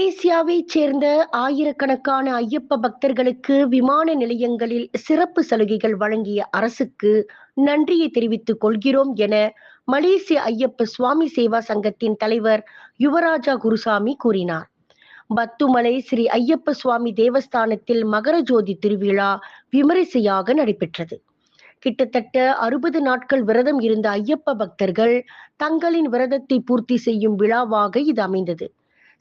மலேசியாவைச் சேர்ந்த ஆயிரக்கணக்கான ஐயப்ப பக்தர்களுக்கு விமான நிலையங்களில் சிறப்பு சலுகைகள் வழங்கிய அரசுக்கு நன்றியை தெரிவித்துக் கொள்கிறோம் என மலேசிய ஐயப்ப சுவாமி சேவா சங்கத்தின் தலைவர் யுவராஜா குருசாமி கூறினார். பத்துமலை ஸ்ரீ ஐயப்ப சுவாமி தேவஸ்தானத்தில் மகர ஜோதி திருவிழா விமரிசையாக நடைபெற்றது. கிட்டத்தட்ட அறுபது நாட்கள் விரதம் இருந்த ஐயப்ப பக்தர்கள் தங்களின் விரதத்தை பூர்த்தி செய்யும் விழாவாக இது அமைந்தது.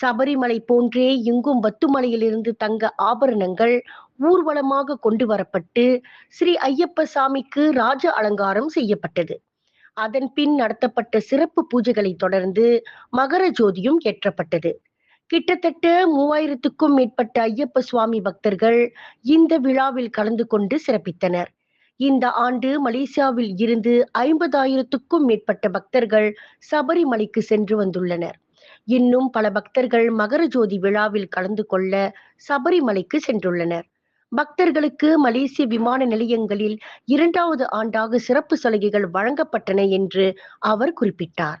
சபரிமலை போன்றே இங்கும் வத்துமலையிலிருந்து தங்க ஆபரணங்கள் ஊர்வலமாக கொண்டு வரப்பட்டு ஸ்ரீ ஐயப்ப சாமிக்கு ராஜ அலங்காரம் செய்யப்பட்டது. அதன் பின் நடத்தப்பட்ட சிறப்பு பூஜைகளை தொடர்ந்து மகர ஜோதியும் ஏற்றப்பட்டது. கிட்டத்தட்ட மூவாயிரத்துக்கும் மேற்பட்ட ஐயப்ப சுவாமி பக்தர்கள் இந்த விழாவில் கலந்து கொண்டு சிறப்பித்தனர். இந்த ஆண்டு மலேசியாவில் இருந்து ஐம்பதாயிரத்துக்கும் மேற்பட்ட பக்தர்கள் சபரிமலைக்கு சென்று வந்துள்ளனர். இன்னும் பல பக்தர்கள் மகர ஜோதி விழாவில் கலந்து கொள்ள சபரிமலைக்கு சென்றுள்ளனர். பக்தர்களுக்கு மலேசிய விமான நிலையங்களில் இரண்டாவது ஆண்டாக சிறப்பு சலுகைகள் வழங்கப்பட்டன என்று அவர் குறிப்பிட்டார்.